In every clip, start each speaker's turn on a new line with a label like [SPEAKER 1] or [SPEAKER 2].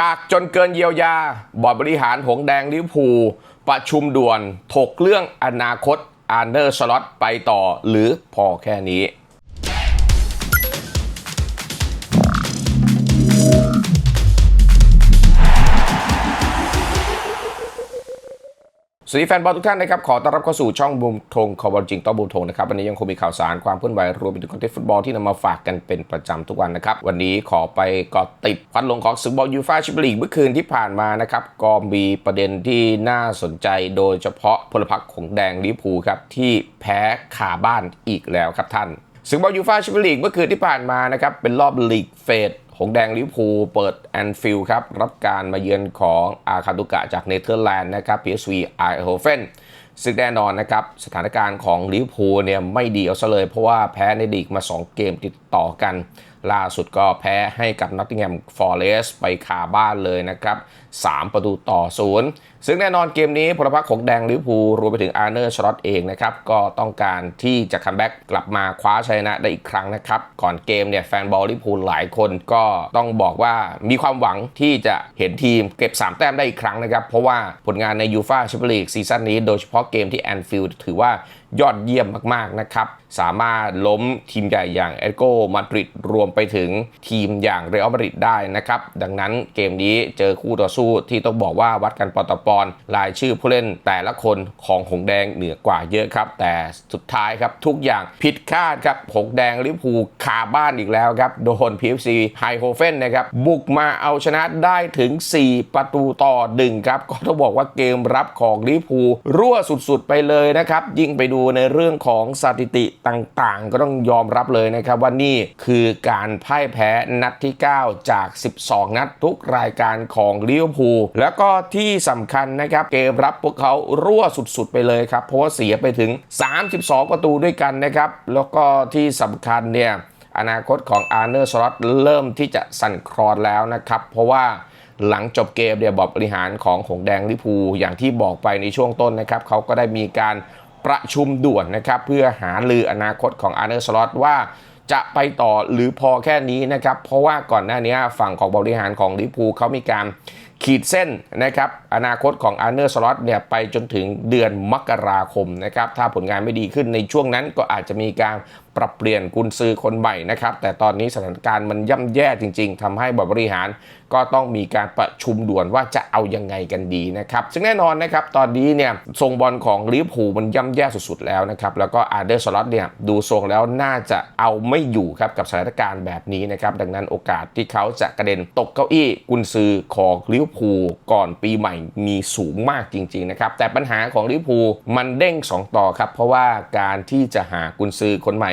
[SPEAKER 1] จากจนเกินเยียวยา บอร์ดบริหารหงแดงลิวพูประชุมด่วนถกเรื่องอนาคตอาร์เนอร์สล็อตไปต่อหรือพอแค่นี้ สวัสดีแฟนบอลทุกท่านนะครับ ขอต้อนรับเข้าสู่ช่องบูมทงคอบอลจริงต้องบูมทงนะครับ วันนี้ยังคงมีข่าวสารความเคลื่อนไหวรวมไปถึงคอนเทนต์ฟุตบอลที่นำมาฝากกันเป็นประจำทุกวันนะครับ วันนี้ขอไปเกาะติดฟันลงของศึกบอลยูฟ่าแชมเปี้ยนลีกเมื่อคืนที่ผ่านมานะครับ ก็มีประเด็นที่น่าสนใจโดยเฉพาะพลพรรคของแดงลิพูครับที่แพ้ขาบ้านอีกแล้วครับท่านศึกบอลยูฟ่าแชมเปี้ยนลีกเมื่อคืนที่ผ่านมานะครับเป็นรอบลีกเฟส หงแดงลิเวอร์พูลเปิดแอนฟิลครับ รับการมาเยือนของอาคาตุกะจากเนเธอร์แลนด์นะครับ PSV ไอโฮเฟนซึ่งแน่นอนนะครับ สถานการณ์ของลิเวอร์พูลเนี่ยไม่ดีเอาซะเลย เพราะว่าแพ้ในดีกมา 2 เกมติดต่อกัน ล่าสุดก็แพ้ให้กับนอตติงแฮมฟอร์เรสไปคาบ้านเลยนะครับ 3 ประตูต่อศูนย์ซึ่งแน่นอนเกมนี้พลพรรคของแดงลิเวอร์พูลรวมไปถึงอาร์เนอร์ชลอตเองนะครับ ก็ต้องการที่จะคัมแบ็กกลับมาคว้าชัยชนะได้อีกครั้งนะครับ ก่อนเกมเนี่ยแฟนบอลลิเวอร์พูลหลายคนก็ต้องบอกว่ามีความหวังที่จะเห็นทีมเก็บ 3 แต้มได้อีกครั้งนะครับ เพราะว่าผลงานในยูฟาแชมเปี้ยนลีกซีซั่นนี้โดยเฉพาะเกมที่แอนฟิลด์ถือว่ายอดเยี่ยมมาก ๆ นะครับ สามารถล้มทีมใหญ่อย่างเอโกมาดริดรวมไปถึงทีมอย่างเรอัลมาดริดได้นะครับ ดังนั้นเกมนี้เจอคู่ต่อสู้ที่ต้องบอกว่าวัดกันปอตปอนรายชื่อผู้เล่นแต่ละคนของหงแดงเหนือกว่าเยอะครับ แต่สุดท้ายครับทุกอย่างผิดคาดครับหงแดงลิพูคาบ้านอีกแล้วครับโดน PFC ไฮโฮเฟนนะครับบุกมาเอาชนะได้ถึง 4 ประตูต่อ 1 ครับ ก็ต้องบอกว่าเกมรับของลิพูรั่วสุดๆไปเลยนะครับยิ่งไปดูในเรื่องของสถิติต่างๆ ก็ต้องยอมรับเลยนะครับว่านี่คือการพ่ายแพ้นัดที่ 9 จาก 12 นัดทุกรายการของลิเวอร์พูลแล้วก็ที่สำคัญนะครับเกมรับพวกเขารั่วสุดๆไปเลยครับ เพราะว่าเสียไปถึง 32 ประตูด้วยกันนะครับ แล้วก็ที่สำคัญเนี่ยอนาคตของอาร์เนอร์สล็อตเริ่มที่จะสั่นคลอนแล้วนะครับ เพราะว่าหลังจบเกมเดียบอบบริหารของหงแดงลิพูลอย่างที่บอกไปในช่วงต้นนะครับเขาก็ได้มีการประชุมด่วนนะครับ เพื่อหาลืออนาคตของอาร์เนอร์สล็อตว่า จะไปต่อหรือพอแค่นี้นะครับ เพราะว่าก่อนหน้านี้ฝั่งของบริหารของลิพูเขามีการขีดเส้นนะครับ อนาคตของอาร์เนอร์สล็อตเนี่ยไปจนถึงเดือนมกราคมนะครับ ถ้าผลงานไม่ดีขึ้นในช่วงนั้นก็อาจจะมีการปรับเปลี่ยนกุนซือคนใหม่นะครับ แต่ตอนนี้สถานการณ์มันย่ำแย่จริง ๆทำให้บบริหาร ก็ต้องมีการประชุมด่วนว่าจะเอายังไงกันดีนะครับ ซึ่งแน่นอนนะครับ ตอนนี้เนี่ยทรงบอลของลิเวอร์พูลมันย่ำแย่สุดๆแล้วนะครับ แล้วก็อาร์เดอร์สล็อตเนี่ยดูทรงแล้วน่าจะเอาไม่อยู่ครับกับสถานการณ์แบบนี้นะครับ ดังนั้นโอกาสที่เขาจะกระเด็นตกเก้าอี้กุนซือของลิเวอร์พูลก่อนปีใหม่มีสูงมากจริงๆนะครับแต่ปัญหาของลิเวอร์พูลมันเด้ง 2 ต่อครับเพราะว่าการที่จะหากุนซือคนใหม่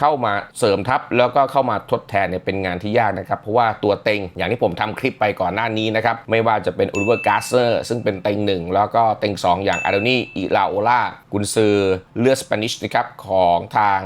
[SPEAKER 1] เข้ามาเสริมทัพแล้วก็เข้ามาทดแทนเนี่ยเป็นงานที่ยากนะครับ เพราะว่าตัวเต็งอย่างที่ผมทำคลิปไปก่อนหน้านี้นะครับ ไม่ว่าจะเป็นอูเวอร์กาเซอร์ซึ่งเป็นเต็งหนึ่งแล้วก็เต็งสองอย่างอาร์โดนี่อิลาโอลากุนซือเลือดสเปนิชนะครับของทาง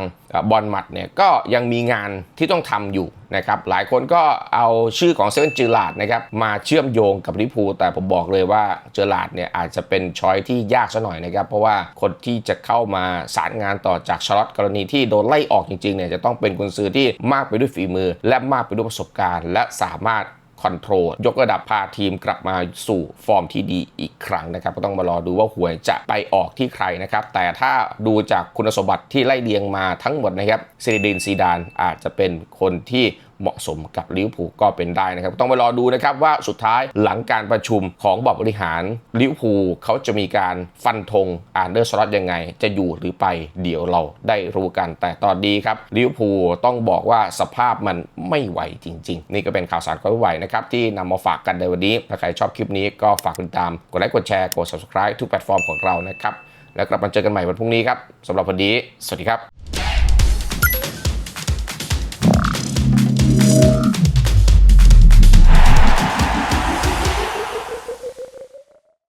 [SPEAKER 1] บอลมัดเนี่ยก็ยังมีงานที่ต้องทำอยู่นะครับหลายคนก็เอาชื่อของเซเว่นจิลาดนะครับมาเชื่อมโยงกับลิพูแต่ผมบอกเลยว่าเจอลาดเนี่ยอาจจะเป็นช้อยที่ยากซะหน่อยนะครับเพราะว่าคนที่จะเข้ามาสารงานต่อจากชาร์ลอตกรณีที่โดนไล่ออกจริงๆเนี่ยจะต้องเป็นกุนซือที่มากไปด้วยฝีมือ และมากไปด้วยประสบการณ์ และสามารถคอนโทรลยกระดับพาทีมกลับมาสู่ฟอร์มที่ดีอีกครั้งนะครับ ก็ต้องมารอดูว่าหวยจะไปออกที่ใครนะครับ แต่ถ้าดูจากคุณสมบัติที่ไล่เรียงมาทั้งหมดนะครับซีดินซีดานอาจจะเป็นคนที่ เหมาะสมกับลิเวอร์พูลก็เป็นได้นะครับ ต้องไปรอดูนะครับว่าสุดท้ายหลังการประชุมของบอร์ดบริหารลิเวอร์พูลเขาจะมีการฟันธงอาร์เดอร์สล็อตยังไง จะอยู่หรือไปเดี๋ยวเราได้รู้กัน แต่ตอนนี้ครับลิเวอร์พูลต้องบอกว่าสภาพมันไม่ไหวจริง ๆ นี่ก็เป็นข่าวสารความไหวนะครับที่นำมาฝากกันในวันนี้ถ้าใครชอบคลิปนี้ก็ฝากติดตามกดไลค์กดแชร์กด subscribe ทุกแพลตฟอร์มของเรานะครับแล้วกลับมาเจอกันใหม่วันพรุ่งนี้ครับสำหรับวันนี้สวัสดีครับ